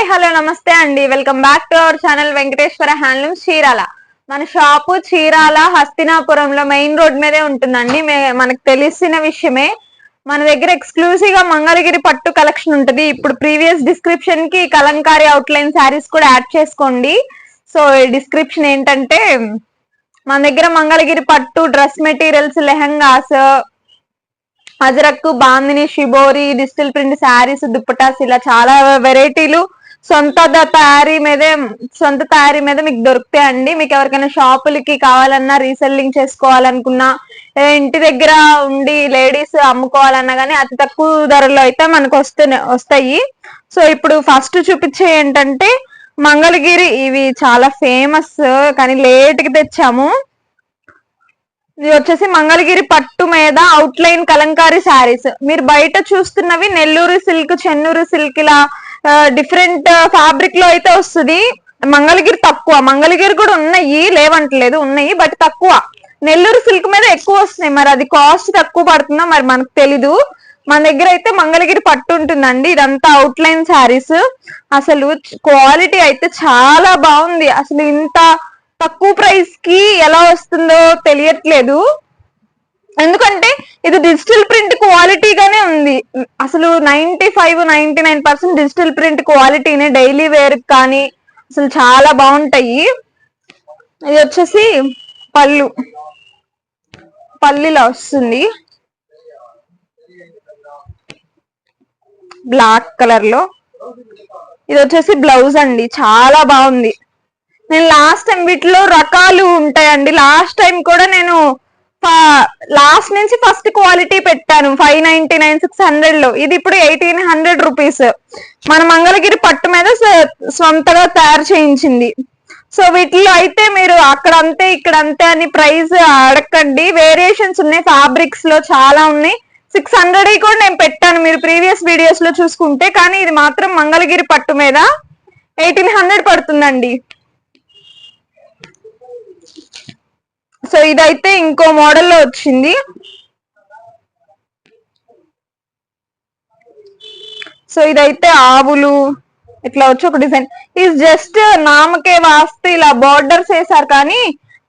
Hi hello నమస్తే అండి. Welcome back to our channel Venkateswara handloom Chirala. మన shop Chirala హస్తినాపురంలో మెయిన్ రోడ్ మీదే ఉంటుందండి. మే- మనకు తెలిసిన విషయమే మన దగ్గర ఎక్స్క్లూసివ్గా మంగళగిరి పట్టు కలెక్షన్ ఉంటుంది. ఇప్పుడు ప్రీవియస్ డిస్క్రిప్షన్కి కలంకారీ అవుట్లైన్ శారీస్ కూడా యాడ్ చేసుకోండి. సో డిస్క్రిప్షన్ ఏంటంటే మన దగ్గర మంగళగిరి పట్టు dress materials lehengas Ajrakh Bandhani shibori digital print sarees dupattas ఇలా చాలా వెరైటీలు సొంత తయారీ మీదే సొంత తయారీ మీద మీకు దొరుకుతాయండి మీకు ఎవరికైనా షాపులకి కావాలన్నా రీసెల్లింగ్ చేసుకోవాలనుకున్నా ఇంటి దగ్గర ఉండి లేడీస్ అమ్ముకోవాలన్నా కానీ అతి తక్కువ ధరలో అయితే మనకు వస్తున్నాయి వస్తాయి. సో ఇప్పుడు ఫస్ట్ చూపించే ఏంటంటే మంగళగిరి ఇవి చాలా ఫేమస్ కానీ లేట్కి తెచ్చాము. ఇది వచ్చేసి మంగళగిరి పట్టు మీద అవుట్ లైన్ కలంకారీ శారీస్. మీరు బయట చూస్తున్నవి నెల్లూరు సిల్క్ చెన్నూరు సిల్క్ ఇలా డిఫరెంట్ ఫ్యాబ్రిక్లో అయితే వస్తుంది. మంగళగిరి తక్కువ. మంగళగిరి కూడా ఉన్నాయి. లేవంటలేదు. ఉన్నాయి బట్ తక్కువ. నెల్లూరు సిల్క్ మీద ఎక్కువ వస్తున్నాయి. మరి అది కాస్ట్ తక్కువ పడుతుందో మరి మనకు తెలీదు. మన దగ్గర అయితే మంగళగిరి పట్టు ఉంటుందండి. ఇదంతా అవుట్ లైన్ శారీస్ అసలు క్వాలిటీ అయితే చాలా బాగుంది. అసలు ఇంత తక్కువ ప్రైస్కి ఎలా వస్తుందో తెలియట్లేదు. ఎందుకంటే ఇది డిజిటల్ ప్రింట్ క్వాలిటీగానే ఉంది. అసలు ninety five ninety nine percent digital print క్వాలిటీనే daily wear కానీ అసలు చాలా బాగుంటాయి. ఇది వచ్చేసి పళ్ళు. పల్లిలా వస్తుంది. బ్లాక్ కలర్లో. ఇది వచ్చేసి బ్లౌజ్ అండి. చాలా బాగుంది. నేను లాస్ట్ టైం వీటిలో రకాలు ఉంటాయండి. లాస్ట్ టైం కూడా నేను లాస్ట్ నుంచి ఫస్ట్ క్వాలిటీ పెట్టాను. ఫైవ్ నైన్టీ నైన్ సిక్స్ హండ్రెడ్లో ఇది ఇప్పుడు ఎయిటీన్ హండ్రెడ్ రూపీస్. మన మంగళగిరి పట్టు మీద సొంతగా తయారు చేయించింది. సో వీటిలో అయితే మీరు అక్కడ అంతే ఇక్కడ అంతే అని ప్రైస్ అడగండి వేరియేషన్స్ ఉన్నాయి ఫ్యాబ్రిక్స్లో చాలా ఉన్నాయి. సిక్స్ హండ్రెడ్ కూడా నేను పెట్టాను. మీరు ప్రీవియస్ వీడియోస్లో చూసుకుంటే. కానీ ఇది మాత్రం మంగళగిరి పట్టు మీద ఎయిటీన్ హండ్రెడ్ పడుతుందండి. సో ఇదైతే ఇంకో మోడల్లో వచ్చింది. సో ఇదైతే ఆవులు ఇట్లా వచ్చి ఒక డిజైన్. ఇది జస్ట్ నామకే వాస్తే ఇలా బార్డర్స్ వేసారు కానీ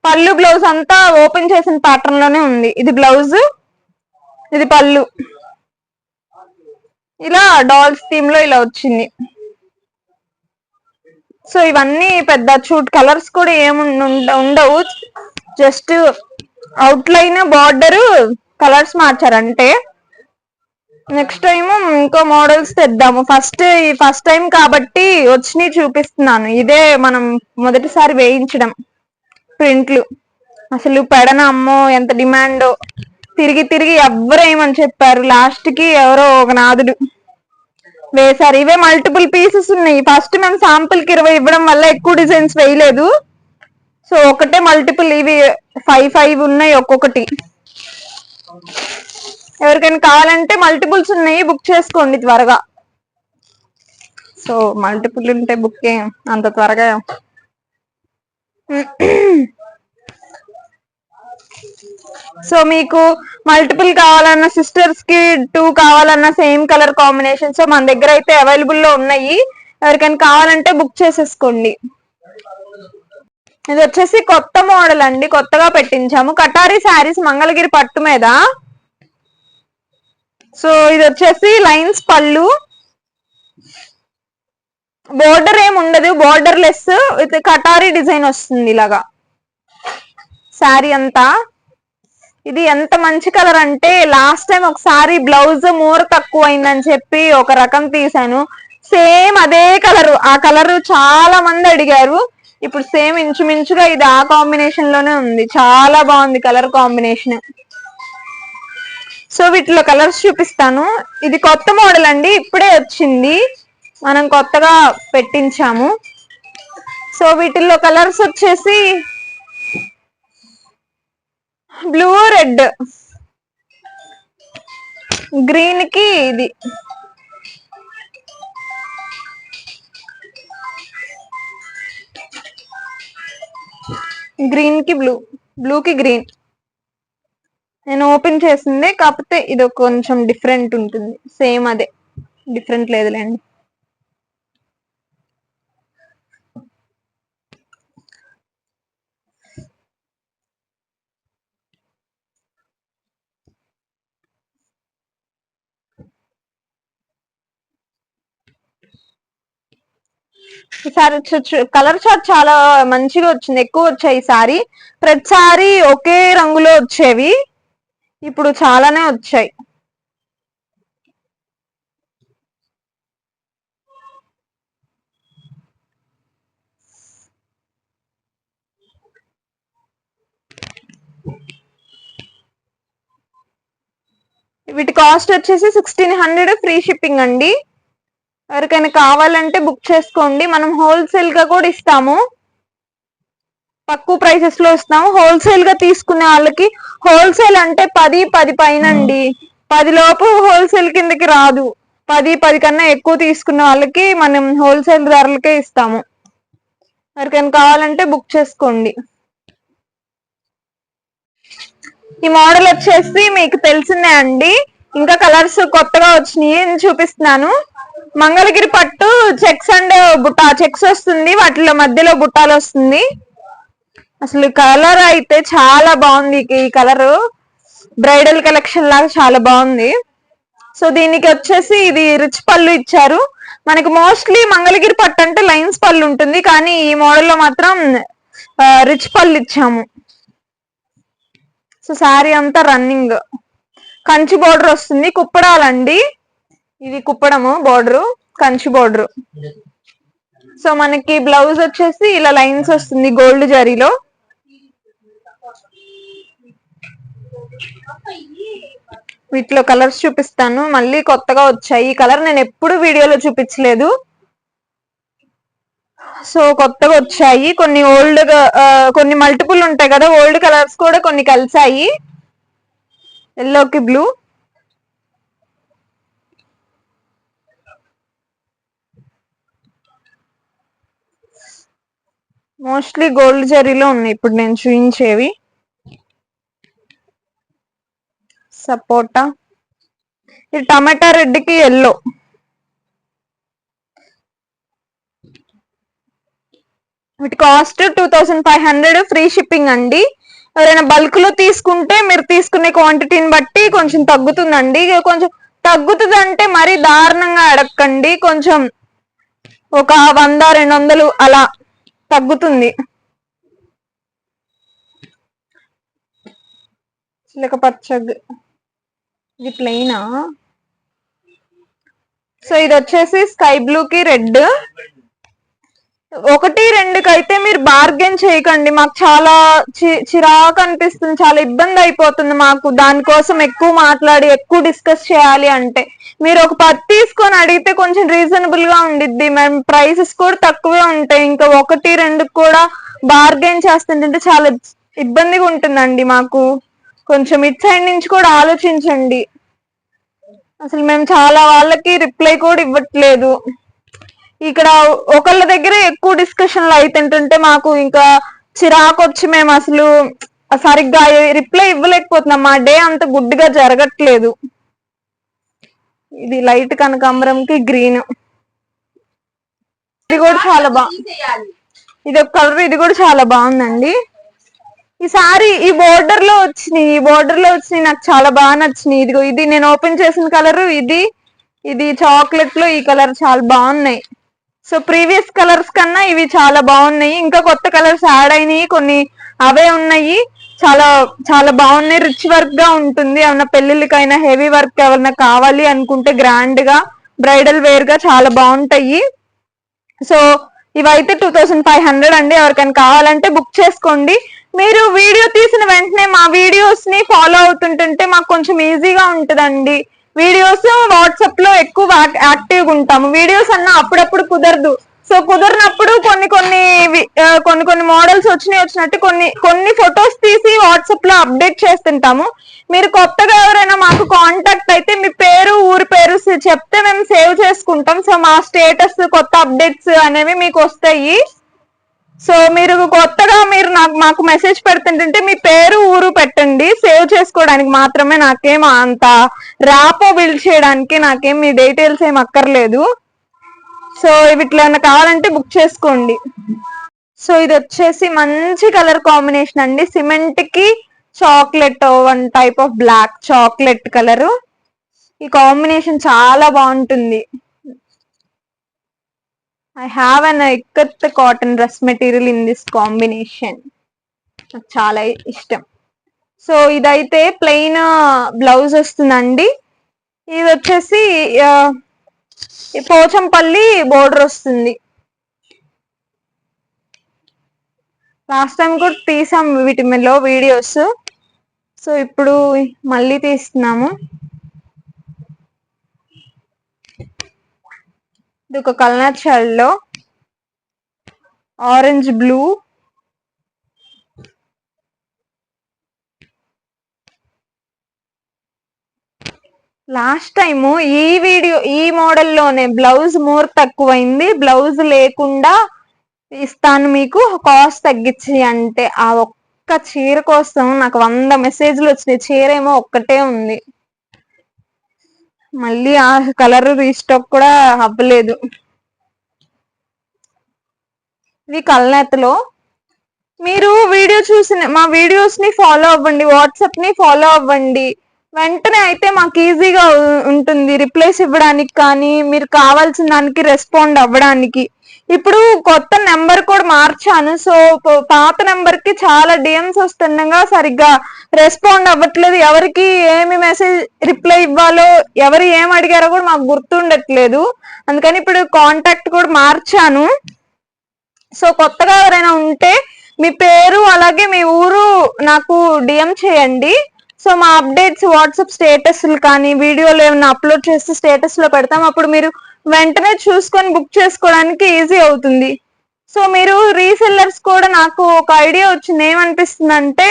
పళ్ళు బ్లౌజ్ అంతా ఓపెన్ చేసిన ప్యాటర్న్లోనే ఉంది. ఇది బ్లౌజ్ ఇది పళ్ళు. ఇలా డాల్స్ థీమ్లో ఇలా వచ్చింది. సో ఇవన్నీ పెద్ద చూట్ కలర్స్ కూడా ఏమి ఉండవు. Just outline border colours మార్చారంటే నెక్స్ట్ టైం ఇంకో మోడల్స్ తెద్దాము. ఫస్ట్ ఫస్ట్ టైం కాబట్టి వచ్చినవి చూపిస్తున్నాను. ఇదే మనం మొదటిసారి వేయించడం ప్రింట్లు అసలు పెడన అమ్మో ఎంత డిమాండో తిరిగి తిరిగి ఎవ్వరు ఏమని చెప్పారు. లాస్ట్కి ఎవరో ఒక నాదుడు వేశారు. ఇవే మల్టిపుల్ పీసెస్ ఉన్నాయి. ఫస్ట్ మేము శాంపుల్కి ఇరవై ఇవ్వడం వల్ల ఎక్కువ డిజైన్స్ వేయలేదు. సో ఒకటే మల్టిపుల్ ఇవి ఫైవ్ ఫైవ్ ఉన్నాయి ఒక్కొక్కటి. ఎవరికైనా కావాలంటే మల్టిపుల్స్ ఉన్నాయి బుక్ చేసుకోండి త్వరగా. సో మల్టిపుల్ ఉంటే బుక్ అంత త్వరగా. సో మీకు మల్టిపుల్ కావాలన్న సిస్టర్స్కి టూ కావాలన్న సేమ్ కలర్ కాంబినేషన్. సో మన దగ్గర అయితే అవైలబుల్లో ఉన్నాయి. ఎవరికైనా కావాలంటే బుక్ చేసేసుకోండి. ఇది వచ్చేసి కొత్త మోడల్ అండి కొత్తగా పెట్టించాము. కటారీ శారీస్ మంగళగిరి పట్టు మీద. సో ఇది వచ్చేసి లైన్స్ పళ్ళు. బోర్డర్ ఏం ఉండదు బోర్డర్ లెస్ విత్ కటారీ డిజైన్ వస్తుంది ఇలాగా. శారీ అంతా. ఇది ఎంత మంచి కలర్ అంటే లాస్ట్ టైం ఒకసారి బ్లౌజ్ మూర తక్కువ అయిందని చెప్పి ఒక రకం తీసాను సేమ్ అదే కలర్. ఆ కలర్ చాలా మంది అడిగారు. ఇప్పుడు సేమ్ ఇంచుమించుగా ఇది ఆ కాంబినేషన్లోనే ఉంది. చాలా బాగుంది కలర్ కాంబినేషన్ సో వీటిలో కలర్స్ చూపిస్తాను. ఇది కొత్త మోడల్ అండి. ఇప్పుడే వచ్చింది. మనం కొత్తగా పెట్టించాము. సో వీటిల్లో కలర్స్ వచ్చేసి బ్లూ రెడ్ గ్రీన్కి ఇది. గ్రీన్కి బ్లూ బ్లూ కి గ్రీన్ నేను ఓపెన్ చేసిందే కాకపోతే ఇది కొంచెం డిఫరెంట్ ఉంటుంది. సేమ్ అదే. డిఫరెంట్ లేదులేండి. ఈసారి కలర్ చార్ట్ చాలా మంచిగా వచ్చింది. ఎక్కువ వచ్చాయి ఈసారి ప్రతిసారి ఒకే రంగులో వచ్చేవి. ఇప్పుడు చాలానే వచ్చాయి. వీటి కాస్ట్ వచ్చేసి సిక్స్టీన్ హండ్రెడ్ ఫ్రీ షిప్పింగ్ అండి. ఎవరికైనా కావాలంటే బుక్ చేసుకోండి. మనం హోల్సేల్గా కూడా ఇస్తాము. తక్కువ ప్రైసెస్లో ఇస్తాము. హోల్సేల్గా తీసుకునే వాళ్ళకి హోల్సేల్ అంటే పది పది పైన అండి పది లోపు హోల్సేల్ కిందకి రాదు. పది పది కన్నా ఎక్కువ తీసుకున్న వాళ్ళకి మనం హోల్సేల్ ధరలకే ఇస్తాము. ఎవరికైనా కావాలంటే బుక్ చేసుకోండి. ఈ మోడల్ వచ్చేసి మీకు తెలిసిందే అండి. ఇంకా కలర్స్ కొత్తగా వచ్చినాయి చూపిస్తున్నాను. మంగళగిరి పట్టు చెక్స్ అండ్ బుట్ట చెక్స్ వస్తుంది. వాటిలో మధ్యలో బుట్టాలు వస్తుంది. అసలు కలర్ అయితే చాలా బాగుంది ఈ కలర్. బ్రైడల్ కలెక్షన్ లాగా చాలా బాగుంది. సో దీనికి వచ్చేసి ఇది రిచ్ పళ్ళు ఇచ్చారు. మనకి మోస్ట్లీ మంగళగిరి పట్టు అంటే లైన్స్ పళ్ళు ఉంటుంది. కానీ ఈ మోడల్లో మాత్రం రిచ్ పళ్ళు ఇచ్చాము. సో శారీ అంతా రన్నింగ్. కంచి బోర్డర్ వస్తుంది. కుప్పడాలండి. ఇది కుప్పడము బోర్డరు కంచి బోర్డర్ సో మనకి బ్లౌజ్ వచ్చేసి ఇలా లైన్స్ వస్తుంది గోల్డ్ జరీలో వీటిలో కలర్స్ చూపిస్తాను. మళ్ళీ కొత్తగా వచ్చాయి. ఈ కలర్ నేను ఎప్పుడు వీడియోలో చూపించలేదు. సో కొత్తగా వచ్చాయి. కొన్ని ఓల్డ్ కొన్ని మల్టిపుల్ ఉంటాయి కదా ఓల్డ్ కలర్స్ కూడా కొన్ని కలిసాయి ఎల్లోకి బ్లూ మోస్ట్లీ గోల్డ్ జరీలో ఉన్నాయి. ఇప్పుడు నేను చూపించేవి సపోటా. ఇది టమాటా రెడ్కి ఎల్లో వీటి cost two thousand five hundred free shipping అండి. ఎవరైనా బల్క్లో తీసుకుంటే మీరు తీసుకునే క్వాంటిటీని బట్టి కొంచెం తగ్గుతుందండి. కొంచెం తగ్గుతుంది అంటే మరీ దారుణంగా అడగండి కొంచెం ఒక వంద రెండు వందలు అలా తగ్గుతుంది. చిలక పచ్చ ఇది ప్లెయినా సో ఇది వచ్చేసి స్కై బ్లూ కి రెడ్. ఒకటి రెండుకి అయితే మీరు బార్గెన్ చేయకండి. మాకు చాలా చిరాకు అనిపిస్తుంది. చాలా ఇబ్బంది అయిపోతుంది మాకు. దానికోసం ఎక్కువ మాట్లాడి ఎక్కువ డిస్కస్ చేయాలి అంటే. మీరు ఒక పది తీసుకొని అడిగితే కొంచెం రీజనబుల్గా ఉండిద్ది. మేము ప్రైసెస్ కూడా తక్కువే ఉంటాయి. ఇంకా ఒకటి రెండు కూడా బార్గెన్ చేస్తుంటే చాలా ఇబ్బందిగా ఉంటుందండి మాకు. కొంచెం ఇట్ సైడ్ నుంచి కూడా ఆలోచించండి. అసలు మేము చాలా వాళ్ళకి రిప్లై కూడా ఇవ్వట్లేదు. ఇక్కడ ఒకళ్ళ దగ్గర ఎక్కువ డిస్కషన్లు అవుతుంటుంటే మాకు ఇంకా చిరాకు వచ్చి మేము అసలు సరిగ్గా రిప్లై ఇవ్వలేకపోతున్నాం. మా డే అంత గుడ్డిగా జరగట్లేదు. ఇది లైట్ కనకాంబరంకి గ్రీన్. ఇది కూడా చాలా బాగుంది ఇది ఒక కలర్ ఇది కూడా చాలా బాగుందండి. ఈ సారీ ఈ బోర్డర్లో వచ్చినాయి ఈ బోర్డర్లో వచ్చినాయి నాకు చాలా బాగా నచ్చినాయి. ఇదిగో ఇది నేను ఓపెన్ చేసిన కలర్ ఇది ఇది చాక్లెట్లో ఈ కలర్ చాలా బాగున్నాయి. సో ప్రీవియస్ కలర్స్ కన్నా ఇవి చాలా బాగున్నాయి. ఇంకా కొత్త కలర్స్ యాడ్ అయినాయి కొన్ని అవే ఉన్నాయి. చాలా చాలా బాగున్నాయి. రిచ్ వర్క్గా ఉంటుంది. ఏమన్నా పెళ్ళిళ్ళకైనా హెవీ వర్క్ ఎవరన్నా కావాలి అనుకుంటే గ్రాండ్గా బ్రైడల్ వేర్గా చాలా బాగుంటాయి. సో ఇవైతే టూ థౌసండ్ ఫైవ్ హండ్రెడ్ అండి. ఎవరికైనా కావాలంటే బుక్ చేసుకోండి. మీరు వీడియో తీసిన వెంటనే మా వీడియోస్ని ఫాలో అవుతుంటుంటే మాకు కొంచెం ఈజీగా ఉంటుందండి. వీడియోస్ వాట్సాప్లో ఎక్కువ యాక్టివ్గా ఉంటాము. వీడియోస్ అన్నా అప్పుడప్పుడు కుదరదు. సో కుదిరినప్పుడు కొన్ని కొన్ని కొన్ని కొన్ని మోడల్స్ వచ్చినాయి వచ్చినట్టు కొన్ని కొన్ని ఫొటోస్ తీసి వాట్సాప్లో అప్డేట్ చేస్తుంటాము. మీరు కొత్తగా ఎవరైనా మాకు కాంటాక్ట్ అయితే మీ పేరు ఊరి పేరు చెప్తే మేము సేవ్ చేసుకుంటాం. సో మా స్టేటస్ కొత్త అప్డేట్స్ అనేవి మీకు వస్తాయి. సో మీరు కొత్తగా మీరు నాకు మాకు మెసేజ్ పెడుతుంటే మీ పేరు ఊరు పెట్టండి. సేవ్ చేసుకోవడానికి మాత్రమే నాకేం అంత ర్యాపో బిల్డ్ చేయడానికి నాకేం మీ డీటెయిల్స్ ఏం అక్కర్లేదు. సో ఇట్లా కావాలంటే బుక్ చేసుకోండి. సో ఇది వచ్చేసి మంచి కలర్ కాంబినేషన్ అండి. సిమెంట్కి chocolate one type of black chocolate colour ఈ కాంబినేషన్ చాలా బాగుంటుంది. I have an ikat cotton dress material in this combination నాకు చాలా ఇష్టం. సో ఇదైతే ప్లెయిన్ బ్లౌజ్ uh, వస్తుందండి. ఇది వచ్చేసి uh, పోచంపల్లి బోర్డర్ వస్తుంది. లాస్ట్ టైం కూడా తీసాం వీటి మీదలో వీడియోస్. సో ఇప్పుడు మళ్ళీ తీస్తున్నాము. ఇది ఒక కల్నర్ షెల్లో ఆరెంజ్ బ్లూ. లాస్ట్ టైము ఈ వీడియో ఈ మోడల్లోనే బ్లౌజ్ మోర్ తక్కువైంది. బ్లౌజ్ లేకుండా ఇస్తాను మీకు. కాస్ట్ తగ్గించి అంటే ఆ ఒక్క చీర కోసం నాకు వంద మెసేజ్లు వచ్చినాయి. చీర ఏమో ఒక్కటే ఉంది. మళ్ళీ ఆ కలర్ రీస్టాక్ కూడా అవ్వలేదు. ఇది కల్నేతలో. మీరు వీడియో చూసిన మా వీడియోస్ని ఫాలో అవ్వండి. వాట్సాప్ని ఫాలో అవ్వండి. వెంటనే అయితే మాకు ఈజీగా ఉంటుంది రిప్లేస్ ఇవ్వడానికి కానీ మీరు కావాల్సిన దానికి రెస్పాండ్ అవ్వడానికి. ఇప్పుడు కొత్త నెంబర్ కూడా మార్చాను. సో పాత నెంబర్కి చాలా డిఎమ్స్ వస్తుండగా సరిగ్గా రెస్పాండ్ అవ్వట్లేదు. ఎవరికి ఏమి మెసేజ్ రిప్లై ఇవ్వాలో ఎవరు ఏం అడిగారో కూడా మాకు గుర్తుండట్లేదు. అందుకని ఇప్పుడు కాంటాక్ట్ కూడా మార్చాను. సో కొత్తగా ఎవరైనా ఉంటే మీ పేరు అలాగే మీ ఊరు నాకు డిఎం చేయండి. సో మా అప్డేట్స్ వాట్సాప్ స్టేటస్లు కానీ వీడియోలు ఏమైనా అప్లోడ్ చేస్తే స్టేటస్లో పెడతాం. అప్పుడు మీరు వెంటనే చూసుకొని బుక్ చేసుకోవడానికి ఈజీ అవుతుంది. సో మీరు రీసెల్లర్స్ కూడా నాకు ఒక ఐడియా వచ్చింది. ఏమనిపిస్తుంది అంటే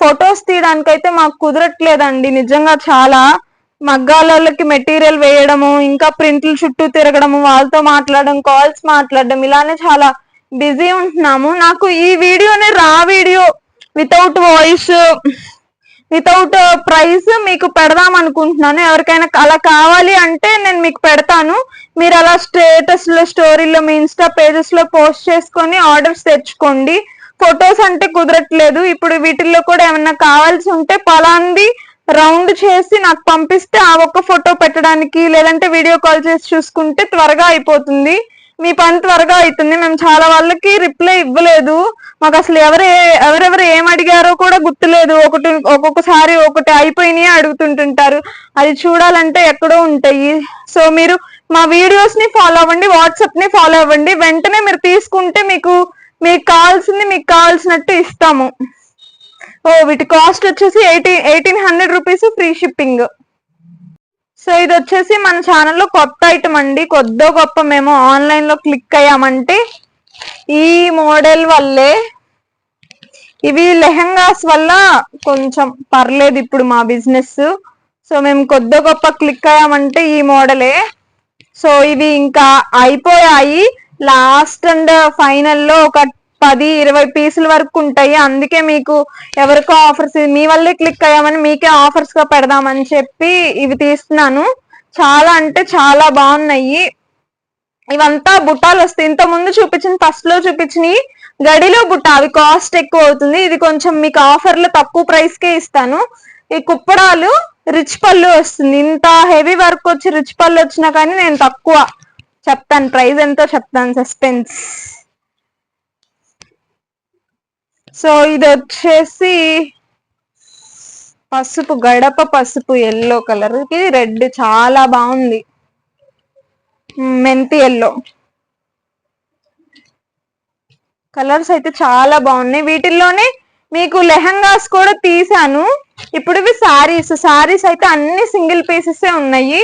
ఫొటోస్ తీయడానికైతే మాకు కుదరట్లేదండి. నిజంగా చాలా మగ్గాలకి మెటీరియల్ వేయడము ఇంకా ప్రింట్లు చుట్టూ తిరగడము వాళ్ళతో మాట్లాడడం కాల్స్ మాట్లాడడం ఇలానే చాలా బిజీ ఉంటున్నాము. నాకు ఈ వీడియోనే raw video without voice without price మీకు పెడదాం అనుకుంటున్నాను. ఎవరికైనా అలా కావాలి అంటే నేను మీకు పెడతాను. మీరు అలా స్టేటస్లో స్టోరీలో మీ ఇన్స్టా పేజెస్లో పోస్ట్ చేసుకొని ఆర్డర్స్ తెచ్చుకోండి. ఫొటోస్ అంటే కుదరట్లేదు. ఇప్పుడు వీటిల్లో కూడా ఏమన్నా కావాల్సి ఉంటే పలాంది రౌండ్ చేసి నాకు పంపిస్తే ఆ ఒక్క ఫోటో పెట్టడానికి లేదంటే వీడియో కాల్ చేసి చూసుకుంటే త్వరగా అయిపోతుంది. మీ పని త్వరగా అవుతుంది మేము చాలా వాళ్ళకి రిప్లై ఇవ్వలేదు. మాకు అసలు ఎవరు ఎవరెవరు ఏం అడిగారో కూడా గుర్తులేదు. ఒకటి ఒక్కొక్కసారి ఒకటి అయిపోయినాయి అడుగుతుంటుంటారు. అది చూడాలంటే ఎక్కడో ఉంటాయి. సో మీరు మా వీడియోస్ని ఫాలో అవ్వండి వాట్సాప్ని ఫాలో అవ్వండి. వెంటనే మీరు తీసుకుంటే మీకు మీకు కావాల్సింది మీకు కావాల్సినట్టు ఇస్తాము. ఓ వీటి కాస్ట్ వచ్చేసి eighteen eighteen hundred rupees free shipping. So ఇది వచ్చేసి మన ఛానల్లో కొత్త ఐటమ్ అండి. కొద్దో గొప్ప మేము ఆన్లైన్లో క్లిక్ అయ్యామంటే ఈ మోడల్ వల్లే ఇవి లెహంగాస్ వల్ల కొంచెం పర్లేదు ఇప్పుడు మా బిజినెస్ సో మేము కొద్దో గొప్ప క్లిక్ అయ్యామంటే ఈ మోడలే. సో ఇవి ఇంకా అయిపోయాయి. లాస్ట్ అండ్ ఫైనల్లో ఒక పది ఇరవై పీసుల వరకు ఉంటాయి. అందుకే మీకు ఎవరికో ఆఫర్స్ మీ వల్లే క్లిక్ అయ్యామని మీకే ఆఫర్స్గా పెడదామని చెప్పి ఇవి తీస్తున్నాను. చాలా అంటే చాలా బాగున్నాయి. ఇవంతా బుట్టాలు వస్తాయి. ఇంత ముందు చూపించిన ఫస్ట్లో చూపించినవి గడిలో బుట్ట అవి కాస్ట్ ఎక్కువ అవుతుంది. ఇది కొంచెం మీకు ఆఫర్లో తక్కువ ప్రైస్ కే ఇస్తాను. ఈ కుప్పడాలు రిచ్ పళ్ళు వస్తుంది. ఇంత హెవీ వర్క్ వచ్చి రిచ్ పళ్ళు వచ్చినా కానీ నేను తక్కువ చెప్తాను. ప్రైస్ ఎంతో చెప్తాను సస్పెన్స్ సో ఇది వచ్చేసి పసుపు గడప పసుపు ఎల్లో కలర్కి రెడ్ చాలా బాగుంది. మెంతి ఎల్లో కలర్స్ అయితే చాలా బాగున్నాయి. వీటిల్లోనే మీకు లెహంగాస్ కూడా తీసాను. ఇప్పుడు ఇవి సారీస్ సారీస్ అయితే అన్ని సింగిల్ పీసెస్ ఉన్నాయి.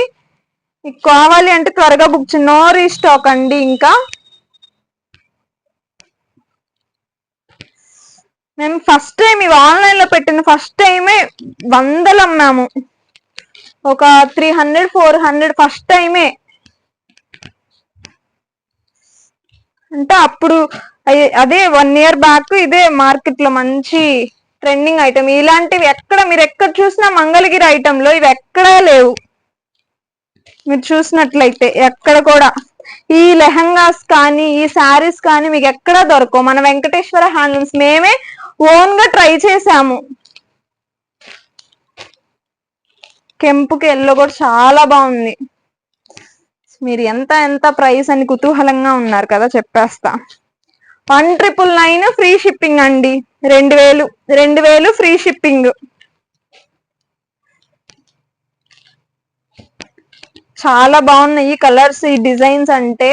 మీకు కావాలి అంటే త్వరగా బుక్ చే నో రీస్టాక్ అండి ఇంకా. మేము ఫస్ట్ టైం ఇవి ఆన్లైన్లో పెట్టిన ఫస్ట్ టైమే వందలు అమ్మాము. ఒక three hundred four hundred first టైమే అంటే అప్పుడు అయ్యే- అదే వన్ ఇయర్ బ్యాక్ ఇదే మార్కెట్లో మంచి ట్రెండింగ్ ఐటమ్ ఇలాంటివి ఎక్కడ మీరు ఎక్కడ చూసినా మంగళగిరి ఐటమ్లో ఇవి ఎక్కడా లేవు. మీరు చూసినట్లయితే ఎక్కడ కూడా. ఈ లెహంగాస్ కానీ ఈ శారీస్ కానీ మీకు ఎక్కడా దొరకవు. మన వెంకటేశ్వర హ్యాండ్లూమ్స్ మేమే ఓన్గా ట్రై చేసాము కెంపుకి ఎల్లో కూడా చాలా బాగుంది. మీరు ఎంత ఎంత ప్రైస్ అని కుతూహలంగా ఉన్నారు కదా చెప్పేస్తా. One triple nine free shipping అండి. రెండు వేలు రెండు వేలు ఫ్రీ షిప్పింగ్. చాలా బాగున్నాయి కలర్స్ ఈ డిజైన్స్ అంటే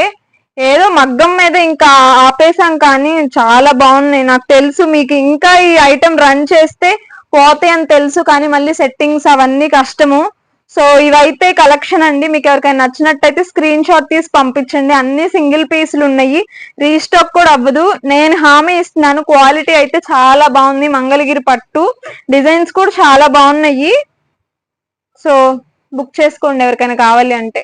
ఏదో మగ్గం మీద ఇంకా ఆపేసాం కానీ చాలా బాగున్నాయి. నాకు తెలుసు మీకు ఇంకా ఈ ఐటమ్ రన్ చేస్తే పోతాయి అని తెలుసు కానీ మళ్ళీ సెట్టింగ్స్ అవన్నీ కష్టము. సో ఇవైతే కలెక్షన్ అండి. మీకు ఎవరికైనా నచ్చినట్టయితే స్క్రీన్ షాట్ తీసి పంపించండి. అన్ని సింగిల్ పీసులు ఉన్నాయి. రీస్టాక్ కూడా అవ్వదు. నేను హామీ ఇస్తున్నాను. క్వాలిటీ అయితే చాలా బాగుంది. మంగళగిరి పట్టు. డిజైన్స్ కూడా చాలా బాగున్నాయి. సో బుక్ చేసుకోండి ఎవరికైనా కావాలి అంటే.